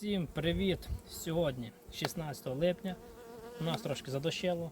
Всім привіт! Сьогодні 16 липня. У нас трошки задощило.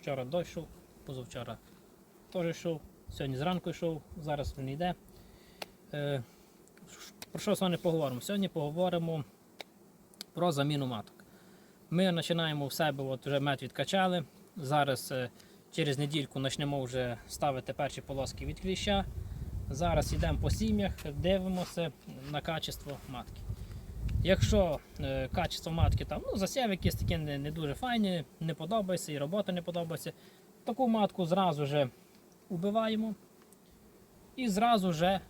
Вчора дощ йшов, позавчора теж йшов, сьогодні зранку йшов, зараз він йде. Е, про що з вами поговоримо? Сьогодні поговоримо про заміну маток. Ми починаємо в себе, от вже мед відкачали. Зараз е, через недільку почнемо вже ставити перші полоски від кліща. Зараз йдемо по сім'ях, дивимося на качество матки. Якщо е, качество матки там, ну, засів якісь такі не, не дуже файні, не подобається і робота не подобається, таку матку зразу же убиваємо і зразу же,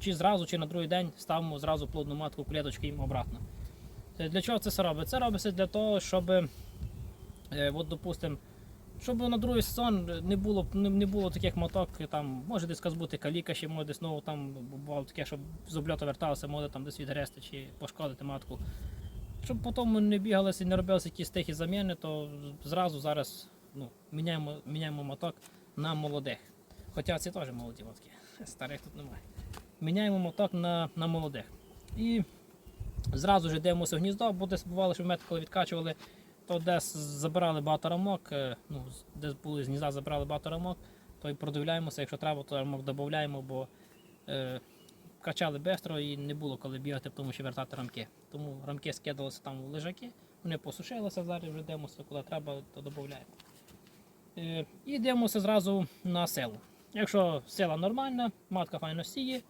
чи зразу, чи на другий день ставимо зразу плодну матку в їм обратно. Е, Для чого це все робиться? Це робиться для того, щоб, е, от, допустим, щоб на другий сезон не було, не, не було таких моток, там, може десь бути каліка, ще може десь знову там бувало таке, щоб з обльоту верталося, може там десь відгрести чи пошкодити матку. Щоб потім не бігалися і не робилися якісь тихі заміни, то зразу зараз ну, міняємо, міняємо моток на молодих. Хоча ці теж молоді мотки, старих тут немає. Міняємо моток на, на молодих. І зразу ж дивимося в гніздо, бо десь бувало, що ми коли відкачували, то десь забирали багато рамок, е, ну, десь були з гнізда забрали багато рамок, то і продивляємося, якщо треба, то рамок додаємо, бо е, качали швидко і не було коли бігати, тому що вертати рамки. Тому рамки скидалися там в лежаки, вони посушилися, зараз вже дивимося, куди треба, то додаємо. Е, і дивимося зразу на силу. Якщо сила нормальна, матка файно сіє,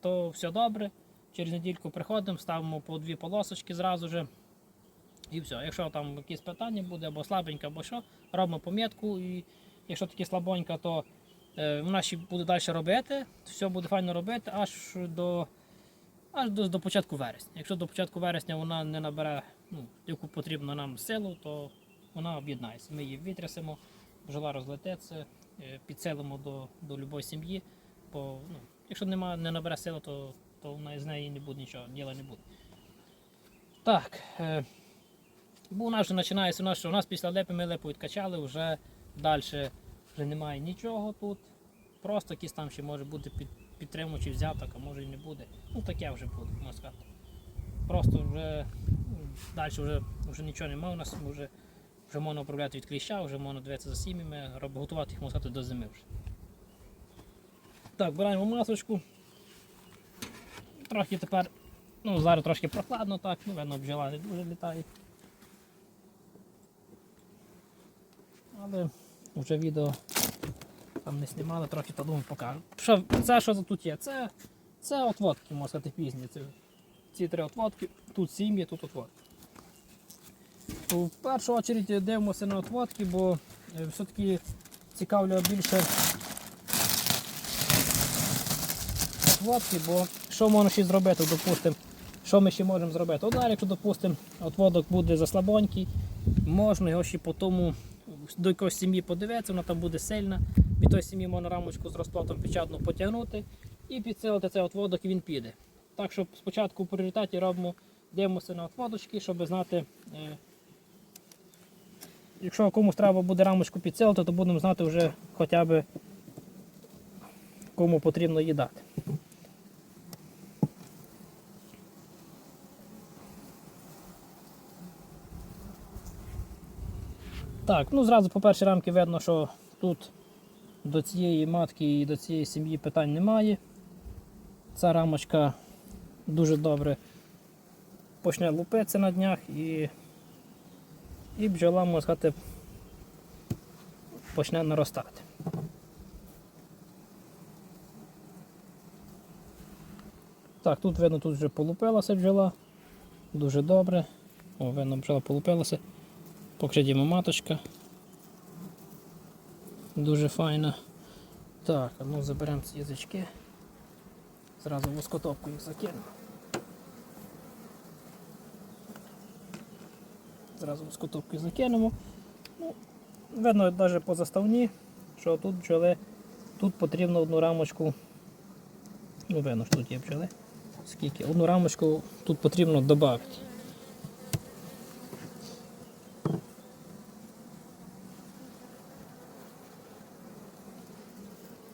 то все добре. Через недільку приходимо, ставимо по дві полосочки зразу же. І все. Якщо там якісь питання буде, або слабенька, або що, робимо помітку. І якщо таке слабонька, то е, вона ще буде далі робити, все буде файно робити аж до, аж до, до початку вересня. Якщо до початку вересня вона не набере ну, яку потрібно нам силу, то вона об'єднається. Ми її витрясемо, бджола розлететься, е, підселимо до, до будь-якої сім'ї. Бо ну, якщо нема, не набере силу, то, то вона з неї не буде нічого, діла не буде. Так. Е, Бо у нас вже починається, у нас, що у нас після липи ми липу відкачали, вже далі вже немає нічого тут. Просто якісь там ще може бути під, підтримуючий взяток, а може і не буде. Ну таке вже буде, можна сказати. Просто вже далі вже, вже нічого немає у нас, вже, вже можна управляти від кліща, вже можна дивитися за сім'ями, готувати їх, можна сказати, до зими вже. Так, беремо масочку. Трохи тепер, ну зараз трошки прохладно так, ну видно, бджола не дуже літає. Але вже відео там не знімали, трохи подумав покажу. Що, це що тут є? Це, це отводки, можна сказати, пізні. Це, ці три отводки, тут сім'ї, тут отводки. В першу чергу дивимося на отводки, бо е, все-таки цікавлює більше отводки, бо що можна ще зробити, допустимо, що ми ще можемо зробити? Удар, якщо, допустимо, отводок буде заслабонький, можна його ще по тому до якоїсь сім'ї подивитися, вона там буде сильна. Від тої сім'ї можна рамочку з розплатом печатну потягнути і підсилити цей отводок і він піде. Так що спочатку в пріоритеті робимо, дивимося на отводочки, щоб знати, е, якщо комусь треба буде рамочку підсилити, то будемо знати вже хоча б кому потрібно її дати. Так, ну зразу по першій рамки видно, що тут до цієї матки і до цієї сім'ї питань немає. Ця рамочка дуже добре почне лупитися на днях і, і бджола, можна сказати, почне наростати. Так, тут видно, тут вже полупилася бджола. Дуже добре. О, видно, бджола полупилася. Покридімо маточка. Дуже файна. Так, ну заберемо ці язички. Зразу в їх закинемо. Зразу в воскотопку їх закинемо. Ну, видно навіть по заставні, що тут бджоли, тут потрібно одну рамочку. Ну, видно, що тут є бджоли. Скільки? Одну рамочку тут потрібно додати.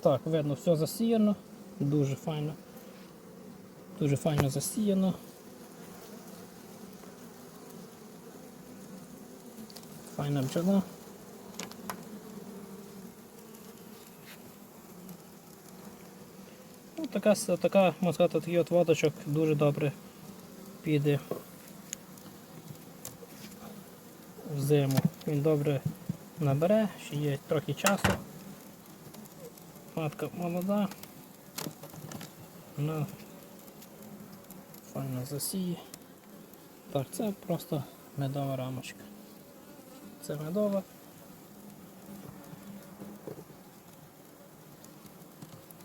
так, видно, все засіяно, дуже файно. Дуже файно засіяно. Файна бджола. Ну, така, така, можна такий от ваточок дуже добре піде в зиму. Він добре набере, ще є трохи часу. Матка молода. Вона файно засіє. Так, це просто медова рамочка. Це медова.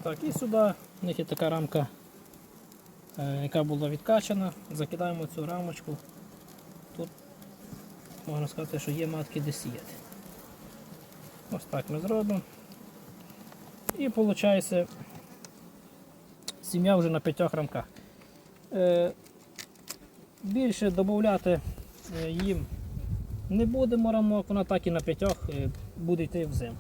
Так, і сюди в них є така рамка, е, яка була відкачана. Закидаємо цю рамочку. Тут можна сказати, що є матки де сіяти. Ось так ми зробимо. І виходить сім'я вже на п'ятьох рамках. Е, більше додати їм не будемо рамок, вона так і на п'ятьох е, буде йти в.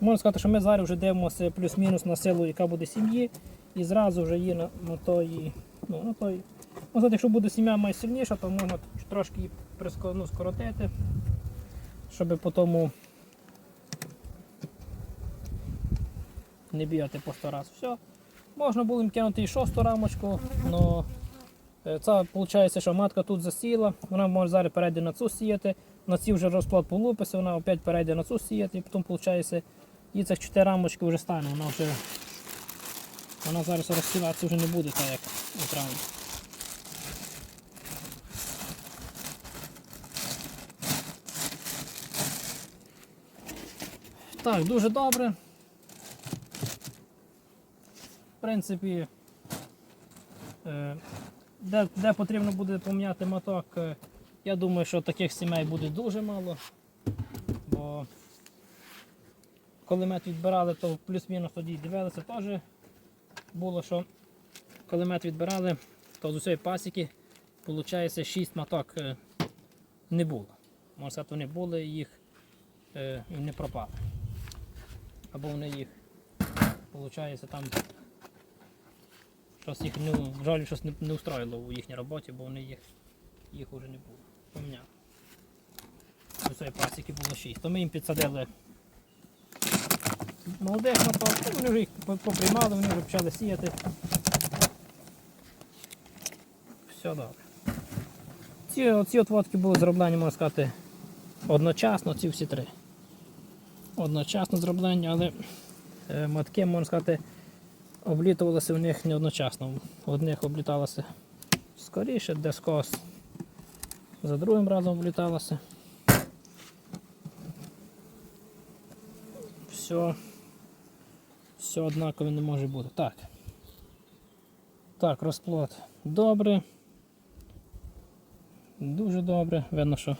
Можна сказати, що ми зараз вже дивимося плюс-мінус на силу, яка буде сім'ї, і зразу вже її на, на той. Ну, на той. Можна якщо буде сім'я найсильніша, то можна трошки її ну, скоротити, щоб потім не бігати по сто раз. Все. Можна було їм кинути і шосту рамочку, але це виходить, що матка тут засіяла, вона може зараз перейде на цю сіяти, на ці вже розплод полупиться, вона опять перейде на цю сіяти, і потім виходить, і цих чотири рамочки вже стане, вона вже вона зараз розсіватися вже не буде так, як у травні. Так, дуже добре. В принципі, е, де, де потрібно буде поміняти моток, е, я думаю, що таких сімей буде дуже мало. Бо коли відбирали, то плюс-мінус тоді дивилися теж було, що коли мед відбирали, то з усієї пасіки, виходить, 6 моток е, не було. Можна сказати, вони були, їх е, не пропали. Або вони їх, виходить, там щось їх не, жаль, щось не, не устроїло у їхній роботі, бо вони їх, їх вже не було. Поміняли. У цієї пасіки було 6. То ми їм підсадили молодих моток, і вони вже їх по- поприймали, вони вже почали сіяти. Все добре. Ці, оці от водки були зроблені, можна сказати, одночасно, ці всі три. Одночасно зроблені, але е, матки, можна сказати, облітувалися в них не одночасно. В одних обліталося скоріше, де скос за другим разом обліталося. Все, все однаково не може бути. Так. Так, розплод добре. Дуже добре. Видно, що,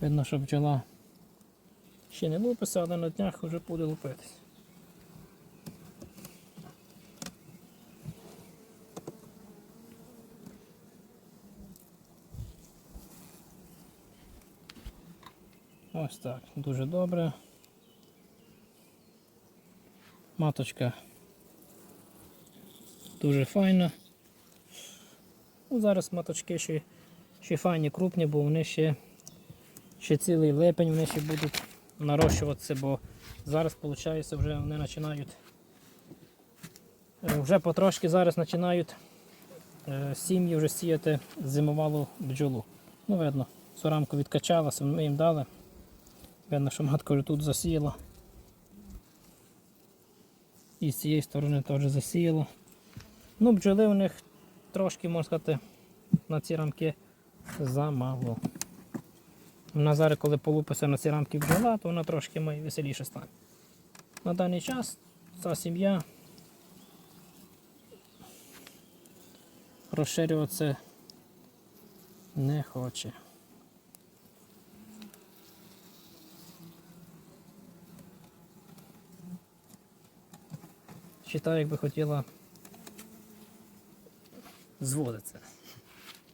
видно, що бджола ще не лупиться, але на днях вже буде лупитись. Ось так, дуже добре. Маточка дуже файна. Ну, зараз маточки ще, ще файні, крупні, бо вони ще, ще цілий липень вони ще будуть нарощуватися, бо зараз виходить вже вони починають е, вже потрошки зараз починають е, сім'ї вже сіяти зимовалу бджолу. Ну, видно, цю рамку відкачалася, ми їм дали. Видно, що матка тут засіяла. І з цієї сторони теж засіяла. Ну, бджоли у них трошки, можна сказати, на ці рамки замало. Вона зараз, коли полупиться на ці рамки бджола, то вона трошки має веселіше стане. На даний час ця сім'я розширюватися не хоче. Читаю, якби хотіла зводитися.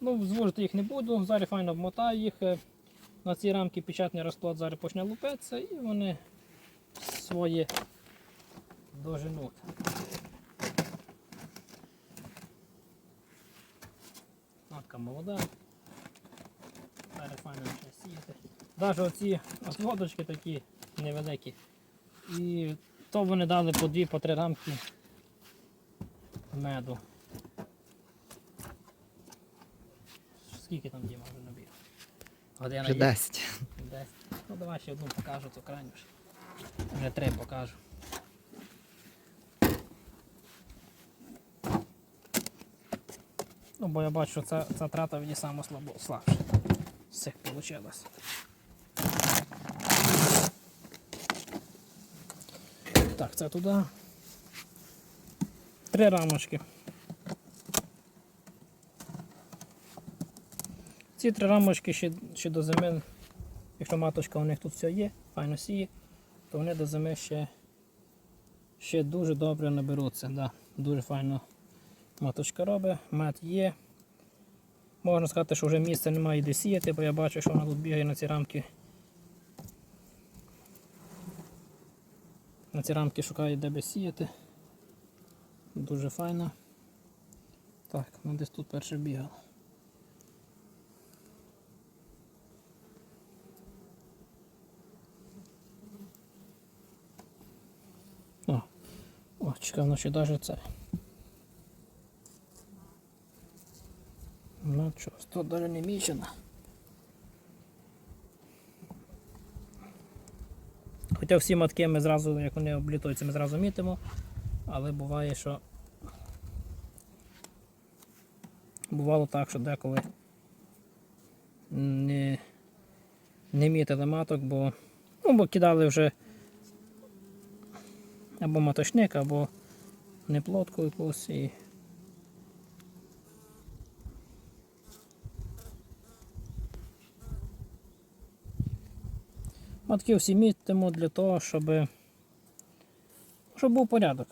Ну, зводити їх не буду, зараз файно вмотаю їх е, на ці рамки печатний розплод зараз почне лупитися і вони свої доженуть. Матка молода. Зараз файно сіяти. Навіть оці отводочки такі невеликі. І то вони дали по дві, по три рамки меду. Скільки там Діма вже набіг? Година Вже є? 10. Десь. Ну давай ще одну покажу, то крайню ж. Вже три покажу. Ну, бо я бачу, що ця, ця трата в ній саме слабо, слабша. З цих вийшло. Так, це туди. Три рамочки. Ці три рамочки ще, ще до зими, якщо маточка у них тут все є, файно сіє, то вони до зими ще, ще дуже добре наберуться. Да, дуже файно маточка робить, мед є. Можна сказати, що вже місця немає де сіяти, бо я бачу, що вона тут бігає на ці рамки. На ці рамки шукає де би сіяти. Дуже файно. Так, ну десь тут перше бігало. О, о, чекай, воно ще навіть це. Ну що, тут навіть не мічено. Хоча всі матки ми зразу, як вони облітуються, ми зразу мітимо, але буває, що бувало так, що деколи не, не мітили маток, бо, ну, бо кидали вже або маточник, або неплотку якусь. Матки всі мітимо для того, щоб, щоб був порядок.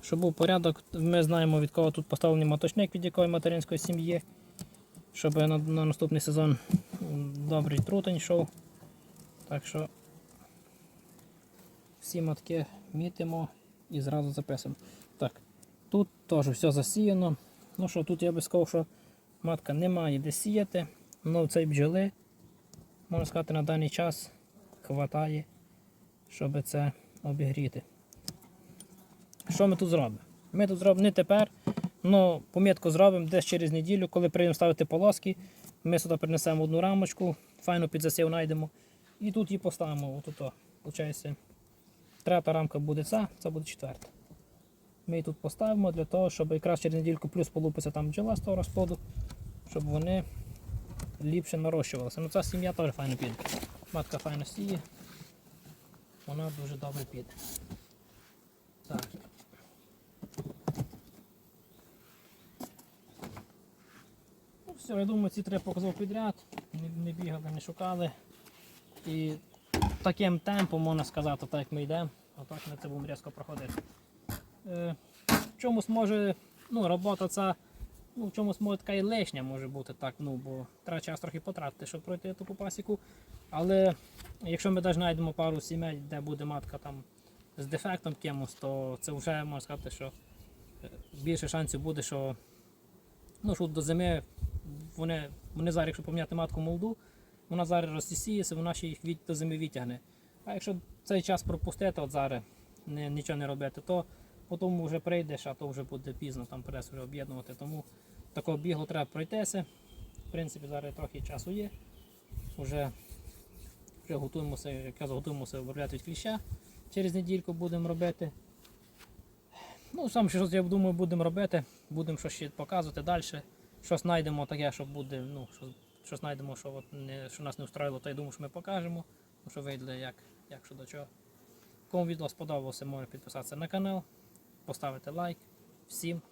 Щоб був порядок, ми знаємо від кого тут поставлений маточник, від якої материнської сім'ї, щоб на, на наступний сезон добрий трутень йшов. Так що всі матки мітимо і зразу записуємо. Так, тут теж все засіяно. Ну що, тут я би сказав, що матка не має де сіяти, але цей бджоли, можна сказати, на даний час хватає, щоб це обігріти. Що ми тут зробимо? Ми тут зробимо не тепер, але помітку зробимо десь через неділю, коли прийдемо ставити полоски. Ми сюди принесемо одну рамочку, файно під засів знайдемо. І тут її поставимо. Отут, Получається, Третя рамка буде ця, це буде четверта. Ми її тут поставимо для того, щоб якраз через недільку плюс полупиться там бджола з того розплоду, щоб вони ліпше нарощувалися. Ну ця сім'я теж файно піде. Матка файно сіє. Вона дуже добре піде. Так. Ну все, я думаю, ці три показав підряд. Не, не бігали, не шукали. І таким темпом можна сказати, так як ми йдемо, а так ми це будемо різко проходити. Е, в чомусь може, ну, робота ця, ну, в чомусь може така і лишня може бути так, ну, бо треба час трохи потратити, щоб пройти таку пасіку. Але якщо ми навіть знайдемо пару сімей, де буде матка там з дефектом кимось, то це вже можна сказати, що е, більше шансів буде, що, ну, що до зими вони, вони зараз, якщо поміняти матку молоду, вона зараз розсісіється, вона ще їх від, до зими відтягне. А якщо цей час пропустити, от зараз нічого не робити, то потім вже прийдеш, а то вже буде пізно, там придеться вже об'єднувати. Тому такого бігу треба пройтися. В принципі, зараз трохи часу є. Вже, вже готуємося, якраз готуємося обробляти від кліща. Через недільку будемо робити. Ну, сам щось, я думаю, будемо робити, будемо щось ще показувати далі. Щось знайдемо таке, що буде, ну, що, що знайдемо, що, от не, що нас не устроїло, то я думаю, що ми покажемо, що вийде, як, як що до чого. Кому відео сподобалося, може підписатися на канал, поставити лайк. Всім